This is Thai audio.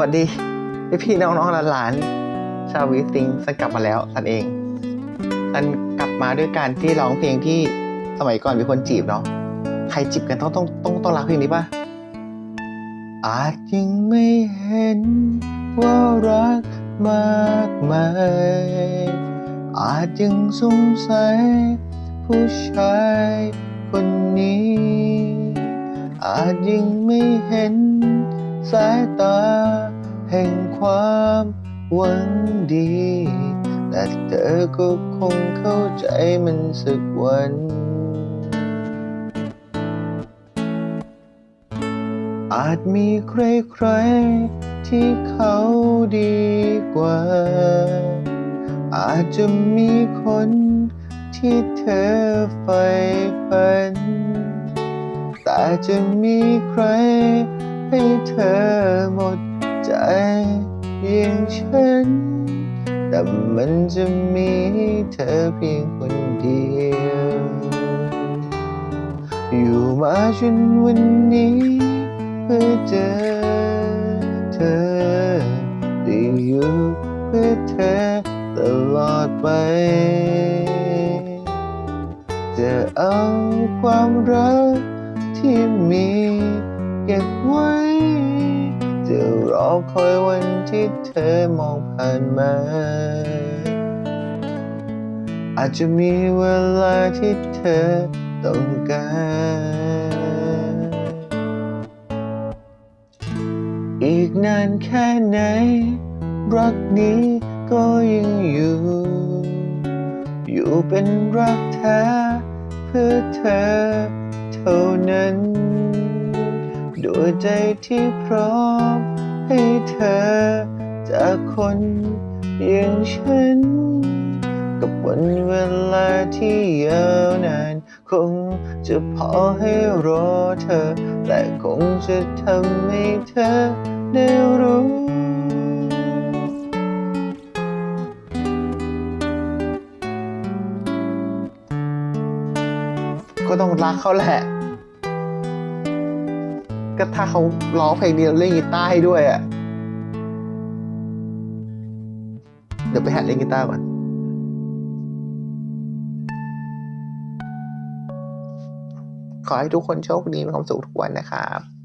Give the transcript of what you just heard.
วัสดีพี่พี่น้องๆหลานๆชาววีซิงสันกลับมาแล้วสันเองสันกลับมาด้วยการที่ร้องเพลงที่สมัยก่อนมีคนจีบเนาะใครจีบกันต้องต้องต้องต้องรักเพลงนี้ป่ะอาจยังไม่เห็นว่ารักมากมายอาจยังสงสัยผู้ชายคนนี้ อาจยังไม่เห็น สายตา แห่งความหวังดี แต่เธอก็คงเข้าใจมันสักวันอาจมีใครๆที่เขาดีกว่า อาจจะมีคนที่เธอใฝ่ฝัน แต่จะมีใคร ให้เธอหมดใจอย่างฉัน แต่มันจะมีเธอเพียงคนเดียว อยู่มาจนวันนี้ เพื่อเจอเธอได้อยู่เพื่อเธอตลอดไปจะเอาความรักที่มี เก็บไว้จะรอคอยวันที่เธอมองผ่านมา อาจจะมีเวลาที่เธอต้องการ อีกนานแค่ไหน รักนี้ก็ยังอยู่ อยู่เป็นรักแท้เพื่อเธอเท่านั้น ด้วยใจที่พร้อมให้เธอจากคนอย่างฉัน กับวันเวลาที่ยาวนาน คงจะพอให้รอเธอ และคงจะทำให้เธอได้รู้ก็ต้องรักเขาแหละ ก็ถ้าเขาร้องเพลงนี้เล่นกีตาร์ให้ด้วยอะ เดี๋ยวไปหัดเล่นกีตาร์ก่อนขอให้ทุกคนโชคดีมีความสุขทุกวันนะครับ